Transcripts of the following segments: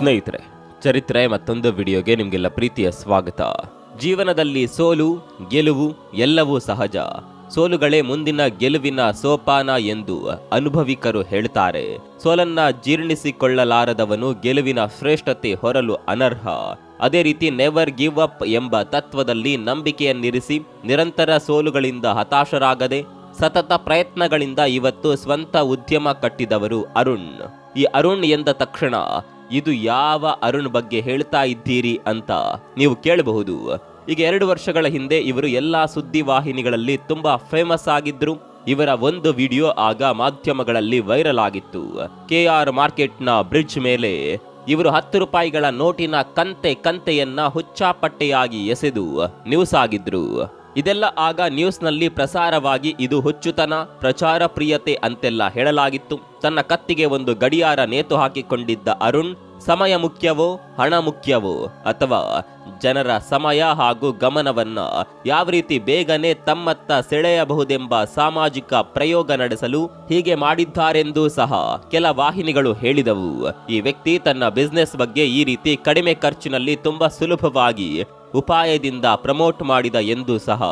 ಸ್ನೇಹಿತರೆ, ಚರಿತ್ರೆ ಮತ್ತೊಂದು ವಿಡಿಯೋಗೆ ನಿಮಗೆಲ್ಲ ಪ್ರೀತಿಯ ಸ್ವಾಗತ. ಜೀವನದಲ್ಲಿ ಸೋಲು, ಗೆಲುವು ಎಲ್ಲವೂ ಸಹಜ. ಸೋಲುಗಳೇ ಮುಂದಿನ ಗೆಲುವಿನ ಸೋಪಾನ ಎಂದು ಅನುಭವಿಕರು ಹೇಳ್ತಾರೆ. ಸೋಲನ್ನ ಜೀರ್ಣಿಸಿಕೊಳ್ಳಲಾರದವನು ಗೆಲುವಿನ ಶ್ರೇಷ್ಠತೆ ಹೊರಲು ಅನರ್ಹ. ಅದೇ ರೀತಿ ನೆವರ್ ಗಿವ್ ಅಪ್ ಎಂಬ ತತ್ವದಲ್ಲಿ ನಂಬಿಕೆಯನ್ನಿರಿಸಿ ನಿರಂತರ ಸೋಲುಗಳಿಂದ ಹತಾಶರಾಗದೆ ಸತತ ಪ್ರಯತ್ನಗಳಿಂದ ಇವತ್ತು ಸ್ವಂತ ಉದ್ಯಮ ಕಟ್ಟಿದವರು ಅರುಣ್. ಈ ಅರುಣ್ ಎಂದ ತಕ್ಷಣ ಇದು ಯಾವ ಅರುಣ್ ಬಗ್ಗೆ ಹೇಳ್ತಾ ಇದ್ದೀರಿ ಅಂತ ನೀವು ಕೇಳಬಹುದು. ಈಗ ಎರಡು ವರ್ಷಗಳ ಹಿಂದೆ ಇವರು ಎಲ್ಲಾ ಸುದ್ದಿ ವಾಹಿನಿಗಳಲ್ಲಿ ತುಂಬಾ ಫೇಮಸ್ ಆಗಿದ್ರು. ಇವರ ಒಂದು ವಿಡಿಯೋ ಆಗ ಮಾಧ್ಯಮಗಳಲ್ಲಿ ವೈರಲ್ ಆಗಿತ್ತು. ಕೆ ಆರ್ ಮಾರ್ಕೆಟ್ನ ಬ್ರಿಡ್ಜ್ ಮೇಲೆ ಇವರು ಹತ್ತು ರೂಪಾಯಿಗಳ ನೋಟಿನ ಕಂತೆ ಕಂತೆಯನ್ನ ಹುಚ್ಚಾಪಟ್ಟೆಯಾಗಿ ಎಸೆದು ನ್ಯೂಸ್ ಆಗಿದ್ರು. ಇದೆಲ್ಲ ಆಗ ನ್ಯೂಸ್ನಲ್ಲಿ ಪ್ರಸಾರವಾಗಿ ಇದು ಹುಚ್ಚುತನ, ಪ್ರಚಾರ ಪ್ರಿಯತೆ ಅಂತೆಲ್ಲ ಹೇಳಲಾಗಿತ್ತು. ತನ್ನ ಕತ್ತಿಗೆ ಒಂದು ಗಡಿಯಾರ ನೇತು ಹಾಕಿಕೊಂಡಿದ್ದ ಅರುಣ್, ಸಮಯ ಮುಖ್ಯವೋ, ಹಣ ಮುಖ್ಯವೋ ಅಥವಾ ಜನರ ಸಮಯ ಹಾಗೂ ಗಮನವನ್ನ ಯಾವ ರೀತಿ ಬೇಗನೆ ತಮ್ಮತ್ತ ಸೆಳೆಯಬಹುದೆಂಬ ಸಾಮಾಜಿಕ ಪ್ರಯೋಗ ನಡೆಸಲು ಹೀಗೆ ಮಾಡಿದ್ದಾರೆಂದೂ ಸಹ ಕೆಲ ವಾಹಿನಿಗಳು ಹೇಳಿದವು. ಈ ವ್ಯಕ್ತಿ ತನ್ನ ಬಿಸ್ನೆಸ್ ಬಗ್ಗೆ ಈ ರೀತಿ ಕಡಿಮೆ ಖರ್ಚಿನಲ್ಲಿ ತುಂಬಾ ಸುಲಭವಾಗಿ ಉಪಾಯದಿಂದ ಪ್ರಮೋಟ್ ಮಾಡಿದ ಎಂದು ಸಹ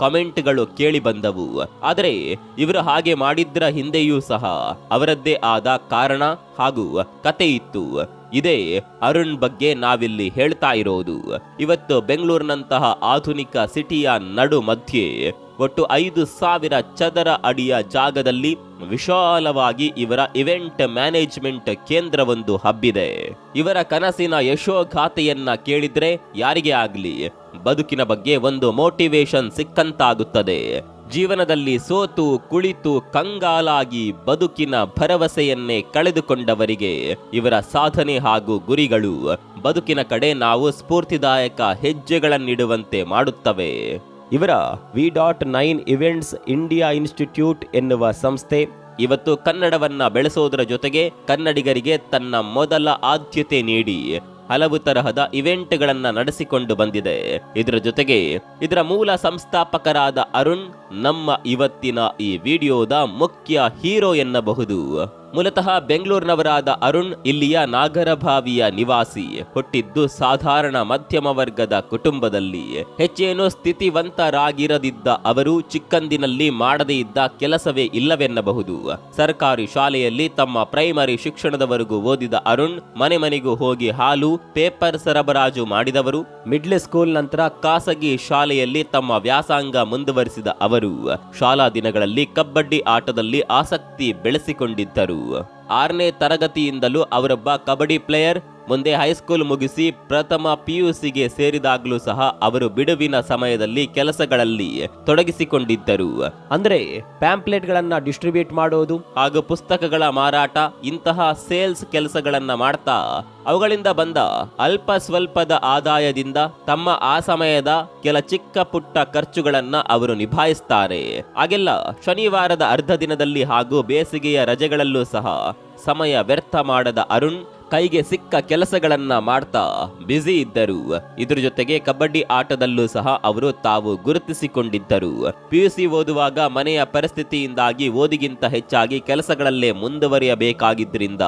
ಕಾಮೆಂಟ್ಗಳು ಕೇಳಿ ಬಂದವು. ಆದರೆ ಇವರು ಹಾಗೆ ಮಾಡಿದ್ರ ಹಿಂದೆಯೂ ಸಹ ಅವರದ್ದೇ ಆದ ಕಾರಣ ಹಾಗೂ ಕತೆ ಇತ್ತು. ಇದೇ ಅರುಣ್ ಬಗ್ಗೆ ನಾವಿಲ್ಲಿ ಹೇಳ್ತಾ ಇರೋದು. ಇವತ್ತು ಬೆಂಗಳೂರಿನಂತಹ ಆಧುನಿಕ ಸಿಟಿಯ ನಡು ಮಧ್ಯೆ ಒಟ್ಟು ಐದು ಸಾವಿರ ಚದರ ಅಡಿಯ ಜಾಗದಲ್ಲಿ ವಿಶಾಲವಾಗಿ ಇವರ ಇವೆಂಟ್ ಮ್ಯಾನೇಜ್ಮೆಂಟ್ ಕೇಂದ್ರವೊಂದು ಹಬ್ಬಿದೆ. ಇವರ ಕನಸಿನ ಯಶೋಗಾಥೆಯನ್ನ ಕೇಳಿದ್ರೆ ಯಾರಿಗೆ ಆಗ್ಲಿ? ಬದುಕಿನ ಬಗ್ಗೆ ಒಂದು ಮೋಟಿವೇಶನ್ ಸಿಕ್ಕಂತಾಗುತ್ತದೆ. ಜೀವನದಲ್ಲಿ ಸೋತು, ಕುಳಿತು, ಕಂಗಾಲಾಗಿ ಬದುಕಿನ ಭರವಸೆಯನ್ನೇ ಕಳೆದುಕೊಂಡವರಿಗೆ ಇವರ ಸಾಧನೆ ಹಾಗೂ ಗುರಿಗಳು ಬದುಕಿನ ಕಡೆ ನಾವು ಸ್ಫೂರ್ತಿದಾಯಕ ಹೆಜ್ಜೆಗಳನ್ನಿಡುವಂತೆ ಮಾಡುತ್ತವೆ. ಇವರ V dot nine events India institute ಎನ್ನುವ ಸಂಸ್ಥೆ ಇವತ್ತು ಕನ್ನಡವನ್ನು ಬೆಳೆಸೋದರ ಜೊತೆಗೆ ಕನ್ನಡಿಗರಿಗೆ ತನ್ನ ಮೊದಲ ಆದ್ಯತೆ ನೀಡಿ ಹಲವು ತರಹದ ಇವೆಂಟ್ಗಳನ್ನು ನಡೆಸಿಕೊಂಡು ಬಂದಿದೆ. ಇದರ ಜೊತೆಗೆ ಇದರ ಮೂಲ ಸಂಸ್ಥಾಪಕರಾದ ಅರುಣ್ ನಮ್ಮ ಇವತ್ತಿನ ಈ ವಿಡಿಯೋದ ಮುಖ್ಯ ಹೀರೋ ಎನ್ನಬಹುದು. ಮೂಲತಃ ಬೆಂಗಳೂರಿನವರಾದ ಅರುಣ್ ಇಲ್ಲಿಯ ನಾಗರಭಾವಿಯ ನಿವಾಸಿ. ಹುಟ್ಟಿದ್ದು ಸಾಧಾರಣ ಮಧ್ಯಮ ವರ್ಗದ ಕುಟುಂಬದಲ್ಲಿ. ಹೆಚ್ಚೇನು ಸ್ಥಿತಿವಂತರಾಗಿರದಿದ್ದ ಅವರು ಚಿಕ್ಕಂದಿನಲ್ಲಿ ಮಾಡದೇ ಇದ್ದ ಕೆಲಸವೇ ಇಲ್ಲವೆನ್ನಬಹುದು. ಸರ್ಕಾರಿ ಶಾಲೆಯಲ್ಲಿ ತಮ್ಮ ಪ್ರೈಮರಿ ಶಿಕ್ಷಣದವರೆಗೂ ಓದಿದ ಅರುಣ್ ಮನೆ ಮನೆಗೂ ಹೋಗಿ ಹಾಲು, ಪೇಪರ್ ಸರಬರಾಜು ಮಾಡಿದವರು. ಮಿಡ್ಲ್ ಸ್ಕೂಲ್ ನಂತರ ಖಾಸಗಿ ಶಾಲೆಯಲ್ಲಿ ತಮ್ಮ ವ್ಯಾಸಂಗ ಮುಂದುವರಿಸಿದ ಅವರು. ಶಾಲಾ ದಿನಗಳಲ್ಲಿ ಕಬಡ್ಡಿ ಆಟದಲ್ಲಿ ಆಸಕ್ತಿ ಬೆಳೆಸಿಕೊಂಡಿದ್ದರು. ಆರನೇ ತರಗತಿಯಿಂದಲೂ ಅವರೊಬ್ಬ ಕಬಡ್ಡಿ ಪ್ಲೇಯರ್ ಮುಂದೆ ಹೈಸ್ಕೂಲ್ ಮುಗಿಸಿ ಪ್ರಥಮ ಪಿಯುಸಿಗೆ ಸೇರಿದಾಗಲೂ ಸಹ ಅವರು ಬಿಡುವಿನ ಸಮಯದಲ್ಲಿ ಕೆಲಸಗಳಲ್ಲಿ ತೊಡಗಿಸಿಕೊಂಡಿದ್ದರು. ಅಂದ್ರೆ ಪ್ಯಾಂಪ್ಲೆಟ್ ಗಳನ್ನ ಡಿಸ್ಟ್ರಿಬ್ಯೂಟ್ ಮಾಡೋದು? ಹಾಗೂ ಪುಸ್ತಕಗಳ ಮಾರಾಟ ಇಂತಹ ಸೇಲ್ಸ್ ಕೆಲಸಗಳನ್ನ ಮಾಡ್ತಾ ಅವುಗಳಿಂದ ಬಂದ ಅಲ್ಪ ಸ್ವಲ್ಪದ ಆದಾಯದಿಂದ ತಮ್ಮ ಆ ಸಮಯದ ಕೆಲ ಚಿಕ್ಕ ಪುಟ್ಟ ಖರ್ಚುಗಳನ್ನ ಅವರು ನಿಭಾಯಿಸ್ತಾರೆ. ಹಾಗೆಲ್ಲ ಶನಿವಾರದ ಅರ್ಧ ದಿನದಲ್ಲಿ ಹಾಗೂ ಬೇಸಿಗೆಯ ರಜೆಗಳಲ್ಲೂ ಸಹ ಸಮಯ ವ್ಯರ್ಥ ಮಾಡದ ಅರುಣ್ ಕೈಗೆ ಸಿಕ್ಕ ಕೆಲಸಗಳನ್ನ ಮಾಡ್ತಾ ಬ್ಯುಸಿ ಇದ್ದರು. ಇದ್ರ ಜೊತೆಗೆ ಕಬಡ್ಡಿ ಆಟದಲ್ಲೂ ಸಹ ಅವರು ತಾವು ಗುರುತಿಸಿಕೊಂಡಿದ್ದರು. ಪಿಯುಸಿ ಓದುವಾಗ ಮನೆಯ ಪರಿಸ್ಥಿತಿಯಿಂದಾಗಿ ಓದಿಗಿಂತ ಹೆಚ್ಚಾಗಿ ಕೆಲಸಗಳಲ್ಲೇ ಮುಂದುವರಿಯಬೇಕಾಗಿದ್ದರಿಂದ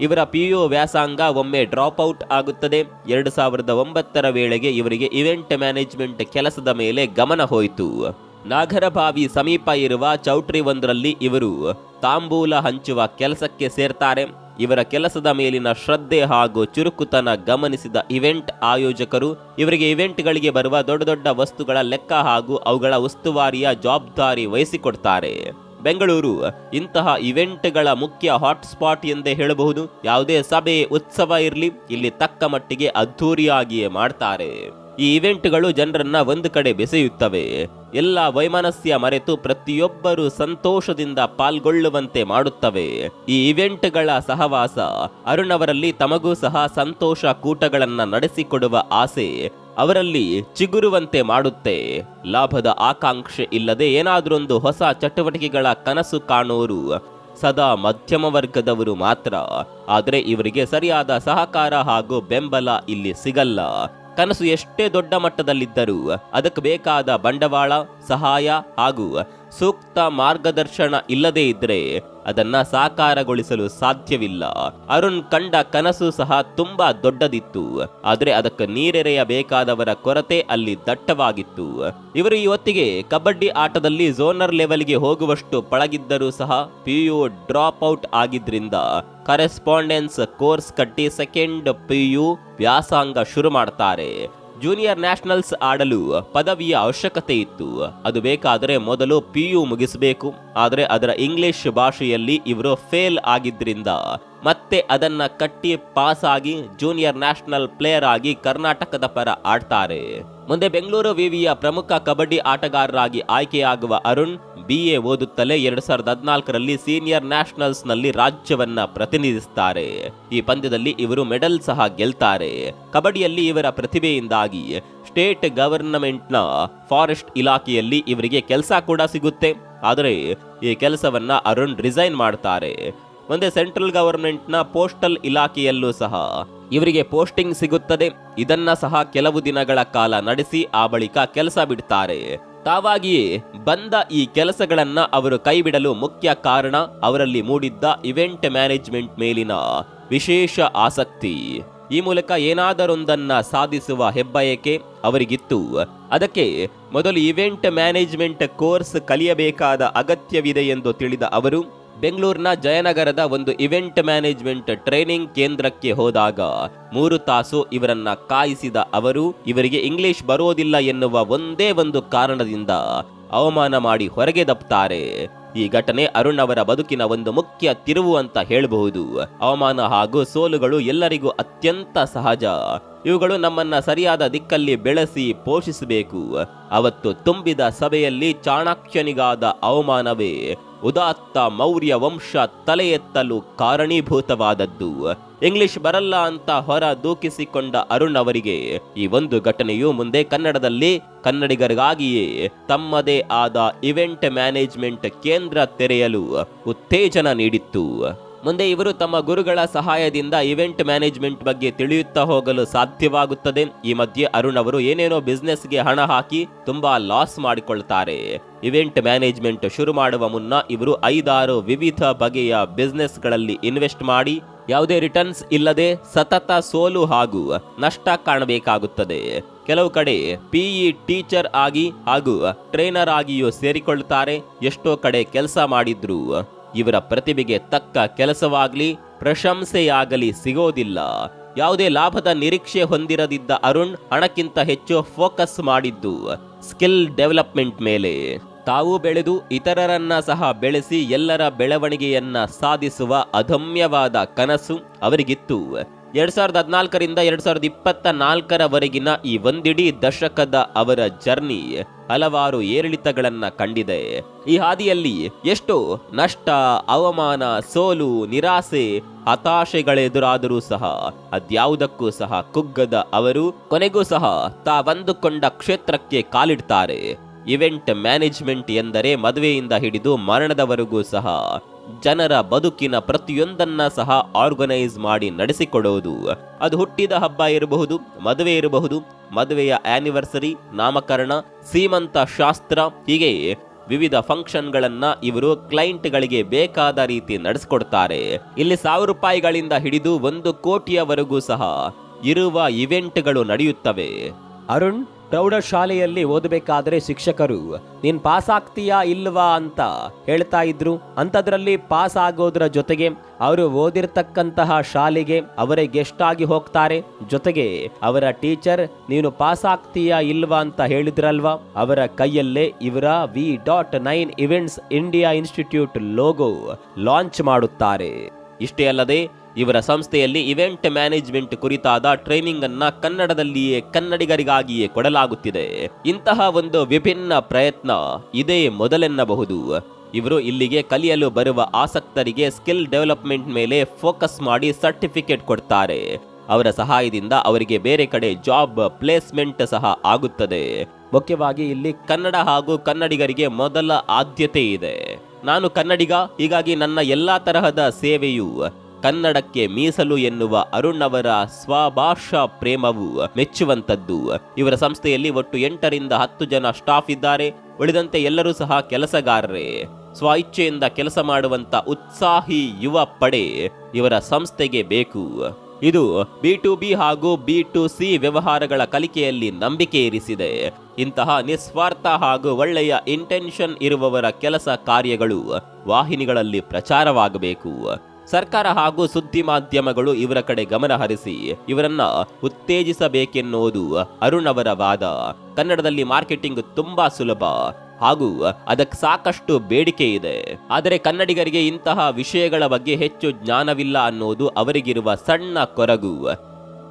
ಇವರ ಪಿಯು ವ್ಯಾಸಾಂಗ ಒಮ್ಮೆ ಡ್ರಾಪ್ ಔಟ್ ಆಗುತ್ತದೆ. ಎರಡು ಸಾವಿರದ ಒಂಬತ್ತರ ವೇಳೆಗೆ ಇವರಿಗೆ ಇವೆಂಟ್ ಮ್ಯಾನೇಜ್ಮೆಂಟ್ ಕೆಲಸದ ಮೇಲೆ ಗಮನ ಹೋಯಿತು. ನಾಗರಭಾವಿ ಸಮೀಪ ಇರುವ ಚೌಟ್ರಿ ಒಂದರಲ್ಲಿ ಇವರು ತಾಂಬೂಲ ಹಂಚುವ ಕೆಲಸಕ್ಕೆ ಸೇರ್ತಾರೆ. ಇವರ ಕೆಲಸದ ಮೇಲಿನ ಶ್ರದ್ಧೆ ಹಾಗೂ ಚುರುಕುತನ ಗಮನಿಸಿದ ಇವೆಂಟ್ ಆಯೋಜಕರು ಇವರಿಗೆ ಇವೆಂಟ್ಗಳಿಗೆ ಬರುವ ದೊಡ್ಡ ದೊಡ್ಡ ವಸ್ತುಗಳ ಲೆಕ್ಕ ಹಾಗೂ ಅವುಗಳ ಉಸ್ತುವಾರಿಯ ಜವಾಬ್ದಾರಿ ವಹಿಸಿಕೊಡ್ತಾರೆ. ಬೆಂಗಳೂರು, ಇಂತಹ ಇವೆಂಟ್ಗಳ ಮುಖ್ಯ ಹಾಟ್ಸ್ಪಾಟ್ ಎಂದೇ ಹೇಳಬಹುದು. ಯಾವುದೇ ಸಭೆ, ಉತ್ಸವ ಇರಲಿ, ಇಲ್ಲಿ ತಕ್ಕ ಮಟ್ಟಿಗೆ ಅದ್ಧೂರಿಯಾಗಿಯೇ ಮಾಡ್ತಾರೆ. ಈ ಇವೆಂಟ್ಗಳು ಜನರನ್ನ ಒಂದು ಕಡೆ ಬೆಸೆಯುತ್ತವೆ. ಎಲ್ಲ ವೈಮನಸ್ಯ ಮರೆತು ಪ್ರತಿಯೊಬ್ಬರು ಸಂತೋಷದಿಂದ ಪಾಲ್ಗೊಳ್ಳುವಂತೆ ಮಾಡುತ್ತವೆ. ಈ ಇವೆಂಟ್ಗಳ ಸಹವಾಸ ಅರುಣ್ ಅವರಲ್ಲಿ ತಮಗೂ ಸಹ ಸಂತೋಷ ಕೂಟಗಳನ್ನ ನಡೆಸಿಕೊಡುವ ಆಸೆ. ಅವರಲ್ಲಿ ಚಿಗುರುವಂತೆ ಮಾಡುತ್ತೆ. ಲಾಭದ ಆಕಾಂಕ್ಷೆ ಇಲ್ಲದೆ ಏನಾದ್ರೊಂದು ಹೊಸ ಚಟುವಟಿಕೆಗಳ ಕನಸು ಕಾಣೋರು ಸದಾ ಮಧ್ಯಮ ವರ್ಗದವರು ಮಾತ್ರ. ಆದರೆ ಇವರಿಗೆ ಸರಿಯಾದ ಸಹಕಾರ ಹಾಗೂ ಬೆಂಬಲ ಇಲ್ಲಿ ಸಿಗಲ್ಲ. ಕನಸು ಎಷ್ಟೇ ದೊಡ್ಡ ಮಟ್ಟದಲ್ಲಿದ್ದರೂ ಅದಕ್ಕೆ ಬೇಕಾದ ಬಂಡವಾಳ, ಸಹಾಯ ಹಾಗೂ ಸೂಕ್ತ ಮಾರ್ಗದರ್ಶನ ಇಲ್ಲದೇ ಇದ್ರೆ ಅದನ್ನ ಸಾಕಾರಗೊಳಿಸಲು ಸಾಧ್ಯವಿಲ್ಲ. ಅರುಣ್ ಕಂಡ ಕನಸು ಸಹ ತುಂಬಾ ದೊಡ್ಡದಿತ್ತು. ಆದರೆ ಅದಕ್ಕೆ ನೀರೆರೆಯಬೇಕಾದವರ ಕೊರತೆ ಅಲ್ಲಿ ದಟ್ಟವಾಗಿತ್ತು. ಇವರು ಈ ಹೊತ್ತಿಗೆ ಕಬಡ್ಡಿ ಆಟದಲ್ಲಿ ಝೋನರ್ ಲೆವೆಲ್ಗೆ ಹೋಗುವಷ್ಟು ಪಳಗಿದ್ದರೂ ಸಹ ಪಿಯು ಡ್ರಾಪ್ ಔಟ್ ಆಗಿದ್ರಿಂದ ಕರೆಸ್ಪಾಂಡೆನ್ಸ್ ಕೋರ್ಸ್ ಕಟ್ಟಿ ಸೆಕೆಂಡ್ ಪಿಯು ವ್ಯಾಸಂಗ ಶುರು ಮಾಡ್ತಾರೆ. ಜೂನಿಯರ್ ನ್ಯಾಷನಲ್ಸ್ ಆಡಲು ಪದವಿಯ ಅವಶ್ಯಕತೆ ಇತ್ತು. ಅದು ಬೇಕಾದರೆ ಮೊದಲು ಪಿ ಯು ಮುಗಿಸಬೇಕು. ಆದರೆ ಅದರ ಇಂಗ್ಲಿಷ್ ಭಾಷೆಯಲ್ಲಿ ಇವರು ಫೇಲ್ ಆಗಿದ್ರಿಂದ ಮತ್ತೆ ಅದನ್ನ ಕಟ್ಟಿ ಪಾಸ್ ಆಗಿ ಜೂನಿಯರ್ ನ್ಯಾಷನಲ್ ಪ್ಲೇಯರ್ ಆಗಿ ಕರ್ನಾಟಕದ ಪರ ಆಡ್ತಾರೆ. ಮುಂದೆ ಬೆಂಗಳೂರು ವಿವಿಯ ಪ್ರಮುಖ ಕಬಡ್ಡಿ ಆಟಗಾರರಾಗಿ ಆಯ್ಕೆಯಾಗುವ ಅರುಣ್ ಬಿ ಎ ಓದುತ್ತಲೇ ಎರಡ್ ಸಾವಿರದ ಹದಿನಾಲ್ಕರಲ್ಲಿ ಸೀನಿಯರ್ ನ್ಯಾಷನಲ್ಸ್ನಲ್ಲಿ ರಾಜ್ಯವನ್ನ ಪ್ರತಿನಿಧಿಸುತ್ತಾರೆ ಈ ಪಂದ್ಯದಲ್ಲಿ ಇವರು ಮೆಡಲ್ ಸಹ ಗೆಲ್ತಾರೆ. ಕಬಡ್ಡಿಯಲ್ಲಿ ಇವರ ಪ್ರತಿಭೆಯಿಂದಾಗಿ ಸ್ಟೇಟ್ ಗವರ್ನಮೆಂಟ್ನ ಫಾರೆಸ್ಟ್ ಇಲಾಖೆಯಲ್ಲಿ ಇವರಿಗೆ ಕೆಲಸ ಕೂಡ ಸಿಗುತ್ತೆ. ಆದರೆ ಈ ಕೆಲಸವನ್ನ ಅರುಣ್ ರಿಸೈನ್ ಮಾಡ್ತಾರೆ. ಮುಂದೆ ಸೆಂಟ್ರಲ್ ಗವರ್ಮೆಂಟ್ನ ಪೋಸ್ಟಲ್ ಇಲಾಖೆಯಲ್ಲೂ ಸಹ ಇವರಿಗೆ ಪೋಸ್ಟಿಂಗ್ ಸಿಗುತ್ತದೆ. ಇದನ್ನ ಸಹ ಕೆಲವು ದಿನಗಳ ಕಾಲ ನಡೆಸಿ ಆ ಬಳಿಕ ಕೆಲಸ ಬಿಡ್ತಾರೆ. ತಾವಾಗಿಯೇ ಬಂದ ಈ ಕೆಲಸಗಳನ್ನ ಅವರು ಕೈಬಿಡಲು ಮುಖ್ಯ ಕಾರಣ ಅವರಲ್ಲಿ ಮೂಡಿದ್ದ ಇವೆಂಟ್ ಮ್ಯಾನೇಜ್ಮೆಂಟ್ ಮೇಲಿನ ವಿಶೇಷ ಆಸಕ್ತಿ. ಈ ಮೂಲಕ ಏನಾದರೊಂದನ್ನ ಸಾಧಿಸುವ ಹೆಬ್ಬಯಕೆ ಅವರಿಗಿತ್ತು. ಅದಕ್ಕೆ ಮೊದಲು ಇವೆಂಟ್ ಮ್ಯಾನೇಜ್ಮೆಂಟ್ ಕೋರ್ಸ್ ಕಲಿಯಬೇಕಾದ ಅಗತ್ಯವಿದೆ ಎಂದು ತಿಳಿದ ಅವರು ಬೆಂಗಳೂರಿನ ಜಯನಗರದ ಒಂದು ಇವೆಂಟ್ ಮ್ಯಾನೇಜ್ಮೆಂಟ್ ಟ್ರೈನಿಂಗ್ ಕೇಂದ್ರಕ್ಕೆ ಹೋದಾಗ ಮೂರು ತಾಸು ಇವರನ್ನ ಕಾಯಿಸಿದ ಅವರು ಇವರಿಗೆ ಇಂಗ್ಲಿಷ್ ಬರೋದಿಲ್ಲ ಎನ್ನುವ ಒಂದೇ ಒಂದು ಕಾರಣದಿಂದ ಅವಮಾನ ಮಾಡಿ ಹೊರಗೆ ದಪ್ತಾರೆ. ಈ ಘಟನೆ ಅರುಣ್ ಅವರ ಬದುಕಿನ ಒಂದು ಮುಖ್ಯ ತಿರುವು ಅಂತ ಹೇಳಬಹುದು. ಅವಮಾನ ಹಾಗೂ ಸೋಲುಗಳು ಎಲ್ಲರಿಗೂ ಅತ್ಯಂತ ಸಹಜ. ಇವುಗಳು ನಮ್ಮನ್ನ ಸರಿಯಾದ ದಿಕ್ಕಲ್ಲಿ ಬೆಳೆಸಿ ಪೋಷಿಸಬೇಕು. ಅವತ್ತು ತುಂಬಿದ ಸಭೆಯಲ್ಲಿ ಚಾಣಾಕ್ಷನಿಗಾದ ಅವಮಾನವೇ ಉದಾತ್ತ ಮೌರ್ಯ ವಂಶ ತಲೆ ಎತ್ತಲು ಕಾರಣೀಭೂತವಾದದ್ದು. ಇಂಗ್ಲಿಷ್ ಬರಲ್ಲ ಅಂತ ಹೊರ ದೂಕಿಸಿಕೊಂಡ ಅರುಣ್ ಅವರಿಗೆ ಈ ಒಂದು ಘಟನೆಯು ಮುಂದೆ ಕನ್ನಡದಲ್ಲಿ ಕನ್ನಡಿಗರಿಗಾಗಿಯೇ ತಮ್ಮದೇ ಆದ ಇವೆಂಟ್ ಮ್ಯಾನೇಜ್ಮೆಂಟ್ ಕೇಂದ್ರ ತೆರೆಯಲು ಉತ್ತೇಜನ ನೀಡಿತ್ತು. ಮುಂದೆ ಇವರು ತಮ್ಮ ಗುರುಗಳ ಸಹಾಯದಿಂದ ಇವೆಂಟ್ ಮ್ಯಾನೇಜ್ಮೆಂಟ್ ಬಗ್ಗೆ ತಿಳಿಯುತ್ತಾ ಹೋಗಲು ಸಾಧ್ಯವಾಗುತ್ತದೆ. ಈ ಮಧ್ಯೆ ಅರುಣ್ ಅವರು ಏನೇನೋ ಬಿಸ್ನೆಸ್ಗೆ ಹಣ ಹಾಕಿ ತುಂಬಾ ಲಾಸ್ ಮಾಡಿಕೊಳ್ತಾರೆ. ಇವೆಂಟ್ ಮ್ಯಾನೇಜ್ಮೆಂಟ್ ಶುರು ಮಾಡುವ ಮುನ್ನ ಇವರು ಐದಾರು ವಿವಿಧ ಬಗೆಯ ಬಿಸ್ನೆಸ್ಗಳಲ್ಲಿ ಇನ್ವೆಸ್ಟ್ ಮಾಡಿ ಯಾವುದೇ ರಿಟರ್ನ್ಸ್ ಇಲ್ಲದೆ ಸತತ ಸೋಲು ಹಾಗೂ ನಷ್ಟ ಕಾಣಬೇಕಾಗುತ್ತದೆ. ಕೆಲವು ಕಡೆ ಪಿಇ ಟೀಚರ್ ಆಗಿ ಹಾಗೂ ಟ್ರೈನರ್ ಆಗಿಯೂ ಸೇರಿಕೊಳ್ಳುತ್ತಾರೆ ಎಷ್ಟೋ ಕಡೆ ಕೆಲಸ ಮಾಡಿದ್ರು ಇವರ ಪ್ರತಿಭೆಗೆ ತಕ್ಕ ಕೆಲಸವಾಗಲಿ, ಪ್ರಶಂಸೆಯಾಗಲಿ ಸಿಗೋದಿಲ್ಲ. ಯಾವುದೇ ಲಾಭದ ನಿರೀಕ್ಷೆ ಹೊಂದಿರದಿದ್ದ ಅರುಣ್ ಹಣಕ್ಕಿಂತ ಹೆಚ್ಚು ಫೋಕಸ್ ಮಾಡಿದ್ದು ಸ್ಕಿಲ್ ಡೆವಲಪ್ಮೆಂಟ್ ಮೇಲೆ. ತಾವು ಬೆಳೆದು ಇತರರನ್ನ ಸಹ ಬೆಳೆಸಿ ಎಲ್ಲರ ಬೆಳವಣಿಗೆಯನ್ನ ಸಾಧಿಸುವ ಅದಮ್ಯವಾದ ಕನಸು ಅವರಿಗಿತ್ತು. ಎರಡ್ ಸಾವಿರದ ಹದಿನಾಲ್ಕರಿಂದ ಎರಡ್ ಸಾವಿರದ ಇಪ್ಪತ್ತ ನಾಲ್ಕರವರೆಗಿನ ಈ ಒಂದಿಡೀ ದಶಕದ ಅವರ ಜರ್ನಿ ಹಲವಾರು ಏರಿಳಿತಗಳನ್ನ ಕಂಡಿದೆ. ಈ ಹಾದಿಯಲ್ಲಿ ಎಷ್ಟು ನಷ್ಟ, ಅವಮಾನ, ಸೋಲು, ನಿರಾಸೆ, ಹತಾಶೆಗಳೆದುರಾದರೂ ಸಹ ಅದ್ಯಾವುದಕ್ಕೂ ಸಹ ಕುಗ್ಗದ ಅವರು ಕೊನೆಗೂ ಸಹ ತಾವಂದುಕೊಂಡ ಕ್ಷೇತ್ರಕ್ಕೆ ಕಾಲಿಡ್ತಾರೆ. ಇವೆಂಟ್ ಮ್ಯಾನೇಜ್ಮೆಂಟ್ ಎಂದರೆ ಮದುವೆಯಿಂದ ಹಿಡಿದು ಮರಣದವರೆಗೂ ಸಹ ಜನರ ಬದುಕಿನ ಪ್ರತಿಯೊಂದನ್ನ ಸಹ ಆರ್ಗನೈಸ್ ಮಾಡಿ ನಡೆಸಿಕೊಡುವುದು ಅದು ಹುಟ್ಟಿದ ಹಬ್ಬ ಇರಬಹುದು, ಮದುವೆ ಇರಬಹುದು, ಮದುವೆಯ ಆನಿವರ್ಸರಿ ನಾಮಕರಣ, ಸೀಮಂತ ಶಾಸ್ತ್ರ, ಹೀಗೆ ವಿವಿಧ ಫಂಕ್ಷನ್ಗಳನ್ನ ಇವರು ಕ್ಲೈಂಟ್ಗಳಿಗೆ ಬೇಕಾದ ರೀತಿ ನಡೆಸಿಕೊಡ್ತಾರೆ. ಇಲ್ಲಿ ಸಾವಿರ ರೂಪಾಯಿಗಳಿಂದ ಹಿಡಿದು ಒಂದು ಕೋಟಿಯವರೆಗೂ ಸಹ ಇರುವ ಇವೆಂಟ್ಗಳು ನಡೆಯುತ್ತವೆ. ಅರುಣ್ ಪ್ರೌಢಶಾಲೆಯಲ್ಲಿ ಓದಬೇಕಾದ್ರೆ ಶಿಕ್ಷಕರು, ನೀನ್ ಪಾಸ್ ಆಗ್ತೀಯಾ ಇಲ್ವಾ ಅಂತ ಹೇಳ್ತಾ ಇದ್ರು. ಅಂಥದ್ರಲ್ಲಿ ಪಾಸ್ ಆಗೋದ್ರ ಜೊತೆಗೆ ಅವರು ಓದಿರ್ತಕ್ಕಂತಹ ಶಾಲೆಗೆ ಅವರೇ ಗೆಸ್ಟ್ ಆಗಿ ಹೋಗ್ತಾರೆ. ಜೊತೆಗೆ ಅವರ ಟೀಚರ್, ನೀನು ಪಾಸ್ ಆಗ್ತೀಯಾ ಇಲ್ವಾ ಅಂತ ಹೇಳಿದ್ರಲ್ವಾ? ಅವರ ಕೈಯಲ್ಲೇ ಇವರ V dot nine events India institute logo launch ಮಾಡುತ್ತಾರೆ. ಇಷ್ಟೇ ಅಲ್ಲದೆ ಇವರ ಸಂಸ್ಥೆಯಲ್ಲಿ ಇವೆಂಟ್ ಮ್ಯಾನೇಜ್ಮೆಂಟ್ ಕುರಿತಾದ ಟ್ರೈನಿಂಗ್ ಅನ್ನ ಕನ್ನಡದಲ್ಲಿಯೇ ಕನ್ನಡಿಗರಿಗಾಗಿಯೇ ಕೊಡಲಾಗುತ್ತಿದೆ. ಇಂತಹ ಒಂದು ವಿಭಿನ್ನ ಪ್ರಯತ್ನ ಇದೇ ಮೊದಲೆನ್ನಬಹುದು. ಇವರು ಇಲ್ಲಿಗೆ ಕಲಿಯಲು ಬರುವ ಆಸಕ್ತರಿಗೆ ಸ್ಕಿಲ್ ಡೆವಲಪ್ಮೆಂಟ್ ಮೇಲೆ ಫೋಕಸ್ ಮಾಡಿ ಸರ್ಟಿಫಿಕೇಟ್ ಕೊಡ್ತಾರೆ. ಅವರ ಸಹಾಯದಿಂದ ಅವರಿಗೆ ಬೇರೆ ಕಡೆ ಜಾಬ್ ಪ್ಲೇಸ್ಮೆಂಟ್ ಸಹ ಆಗುತ್ತದೆ. ಮುಖ್ಯವಾಗಿ ಇಲ್ಲಿ ಕನ್ನಡ ಹಾಗೂ ಕನ್ನಡಿಗರಿಗೆ ಮೊದಲ ಆದ್ಯತೆ ಇದೆ. ನಾನು ಕನ್ನಡಿಗ, ಹೀಗಾಗಿ ನನ್ನ ಎಲ್ಲಾ ತರಹದ ಸೇವೆಯು ಕನ್ನಡಕ್ಕೆ ಮೀಸಲು ಎನ್ನುವ ಅರುಣ್ ಅವರ ಸ್ವಭಾಷಾ ಪ್ರೇಮವು ಮೆಚ್ಚುವಂತದ್ದು ಇವರ ಸಂಸ್ಥೆಯಲ್ಲಿ ಒಟ್ಟು ಎಂಟರಿಂದ ಹತ್ತು ಜನ ಸ್ಟಾಫ್ ಇದ್ದಾರೆ. ಉಳಿದಂತೆ ಎಲ್ಲರೂ ಸಹ ಕೆಲಸಗಾರರೇ. ಸ್ವ ಇಚ್ಛೆಯಿಂದ ಕೆಲಸ ಮಾಡುವಂತ ಉತ್ಸಾಹಿ ಯುವ ಪಡೆ ಇವರ ಸಂಸ್ಥೆಗೆ ಬೇಕು. ಇದು ಬಿ ಟು ಬಿ ಹಾಗೂ ಬಿ ಟು ಸಿ ವ್ಯವಹಾರಗಳ ಕಲಿಕೆಯಲ್ಲಿ ನಂಬಿಕೆ ಇರಿಸಿದೆ. ಇಂತಹ ನಿಸ್ವಾರ್ಥ ಹಾಗೂ ಒಳ್ಳೆಯ ಇಂಟೆನ್ಷನ್ ಇರುವವರ ಕೆಲಸ ಕಾರ್ಯಗಳು ವಾಹಿನಿಗಳಲ್ಲಿ ಪ್ರಚಾರವಾಗಬೇಕು. ಸರ್ಕಾರ ಹಾಗೂ ಸುದ್ದಿ ಮಾಧ್ಯಮಗಳು ಇವರ ಕಡೆ ಗಮನ ಹರಿಸಿ ಇವರನ್ನ ಉತ್ತೇಜಿಸಬೇಕೆನ್ನುವುದು ಅರುಣ್ ಅವರ ವಾದ. ಕನ್ನಡದಲ್ಲಿ ಮಾರ್ಕೆಟಿಂಗ್ ತುಂಬಾ ಸುಲಭ ಹಾಗೂ ಅದಕ್ಕೆ ಸಾಕಷ್ಟು ಬೇಡಿಕೆ ಇದೆ. ಆದರೆ ಕನ್ನಡಿಗರಿಗೆ ಇಂತಹ ವಿಷಯಗಳ ಬಗ್ಗೆ ಹೆಚ್ಚು ಜ್ಞಾನವಿಲ್ಲ ಅನ್ನೋದು ಅವರಿಗಿರುವ ಸಣ್ಣ ಕೊರಗು.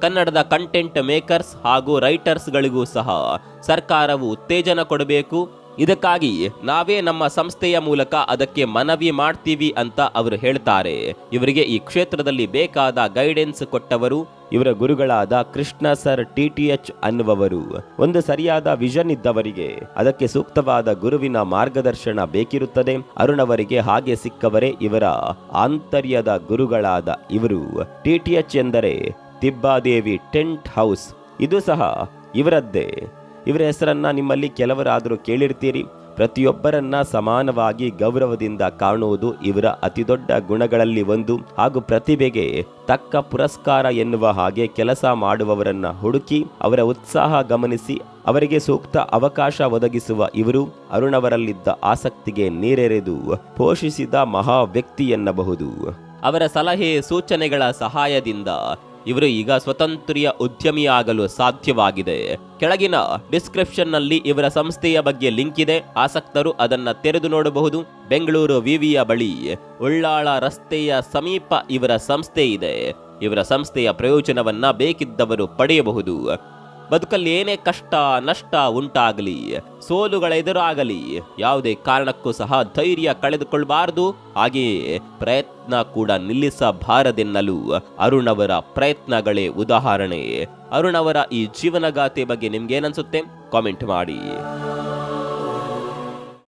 ಕನ್ನಡದ ಕಂಟೆಂಟ್ ಮೇಕರ್ಸ್ ಹಾಗೂ ರೈಟರ್ಸ್ಗಳಿಗೂ ಸಹ ಸರ್ಕಾರವು ಉತ್ತೇಜನ ಕೊಡಬೇಕು. ಇದಕ್ಕಾಗಿ ನಾವೇ ನಮ್ಮ ಸಂಸ್ಥೆಯ ಮೂಲಕ ಅದಕ್ಕೆ ಮನವಿ ಮಾಡ್ತೀವಿ ಅಂತ ಅವರು ಹೇಳ್ತಾರೆ. ಇವರಿಗೆ ಈ ಕ್ಷೇತ್ರದಲ್ಲಿ ಬೇಕಾದ ಗೈಡೆನ್ಸ್ ಕೊಟ್ಟವರು ಇವರ ಗುರುಗಳಾದ Krishna sir T T H ಅನ್ನುವವರು. ಒಂದು ಸರಿಯಾದ ವಿಷನ್ ಇದ್ದವರಿಗೆ ಅದಕ್ಕೆ ಸೂಕ್ತವಾದ ಗುರುವಿನ ಮಾರ್ಗದರ್ಶನ ಬೇಕಿರುತ್ತದೆ. ಅರುಣ್ ಅವರಿಗೆ ಹಾಗೆ ಸಿಕ್ಕವರೇ ಇವರ ಆಂತರ್ಯದ ಗುರುಗಳಾದ ಇವರು. ಟಿ ಟಿ ಎಚ್ ಎಂದರೆ ತಿಬ್ಬಾದೇವಿ ಟೆಂಟ್ ಹೌಸ್. ಇದು ಸಹ ಇವರದ್ದೇ. ಇವರ ಹೆಸರನ್ನ ನಿಮ್ಮಲ್ಲಿ ಕೆಲವರಾದರೂ ಕೇಳಿರ್ತೀರಿ. ಪ್ರತಿಯೊಬ್ಬರನ್ನ ಸಮಾನವಾಗಿ ಗೌರವದಿಂದ ಕಾಣುವುದು ಇವರ ಅತಿದೊಡ್ಡ ಗುಣಗಳಲ್ಲಿ ಒಂದು ಹಾಗೂ ಪ್ರತಿಭೆಗೆ ತಕ್ಕ ಪುರಸ್ಕಾರ ಎನ್ನುವ ಹಾಗೆ ಕೆಲಸ ಮಾಡುವವರನ್ನ ಹುಡುಕಿ ಅವರ ಉತ್ಸಾಹ ಗಮನಿಸಿ ಅವರಿಗೆ ಸೂಕ್ತ ಅವಕಾಶ ಒದಗಿಸುವ ಇವರು ಅರುಣವರಲ್ಲಿದ್ದ ಆಸಕ್ತಿಗೆ ನೀರೆರೆದು ಪೋಷಿಸಿದ ಮಹಾ ವ್ಯಕ್ತಿ ಎನ್ನಬಹುದು. ಅವರ ಸಲಹೆ ಸೂಚನೆಗಳ ಸಹಾಯದಿಂದ ಇವರು ಈಗ ಸ್ವತಂತ್ರಿಯ ಉದ್ಯಮಿಯಾಗಲು ಸಾಧ್ಯವಾಗಿದೆ. ಕೆಳಗಿನ ಡಿಸ್ಕ್ರಿಪ್ಷನ್ನಲ್ಲಿ ಇವರ ಸಂಸ್ಥೆಯ ಬಗ್ಗೆ ಲಿಂಕ್ ಇದೆ. ಆಸಕ್ತರು ಅದನ್ನ ತೆರೆದು ನೋಡಬಹುದು. ಬೆಂಗಳೂರು ವಿವಿಯ ಬಳಿ ಉಳ್ಳಾಳ ರಸ್ತೆಯ ಸಮೀಪ ಇವರ ಸಂಸ್ಥೆ ಇದೆ. ಇವರ ಸಂಸ್ಥೆಯ ಪ್ರಯೋಜನವನ್ನ ಬೇಕಿದ್ದವರು ಪಡೆಯಬಹುದು. ಬದುಕಲ್ಲಿ ಏನೇ ಕಷ್ಟ, ನಷ್ಟ ಉಂಟಾಗಲಿ, ಸೋಲುಗಳ ಎದುರಾಗಲಿ, ಯಾವುದೇ ಕಾರಣಕ್ಕೂ ಸಹ ಧೈರ್ಯ ಕಳೆದುಕೊಳ್ಳಬಾರದು ಹಾಗೆಯೇ ಪ್ರಯತ್ನ ಕೂಡ ನಿಲ್ಲಿಸಬಾರದೆನ್ನಲು ಅರುಣವರ ಪ್ರಯತ್ನಗಳೇ ಉದಾಹರಣೆ. ಅರುಣ್ ಅವರ ಈ ಜೀವನಗಾಥೆ ಬಗ್ಗೆ ನಿಮ್ಗೇನನ್ಸುತ್ತೆ? ಕಾಮೆಂಟ್ ಮಾಡಿ.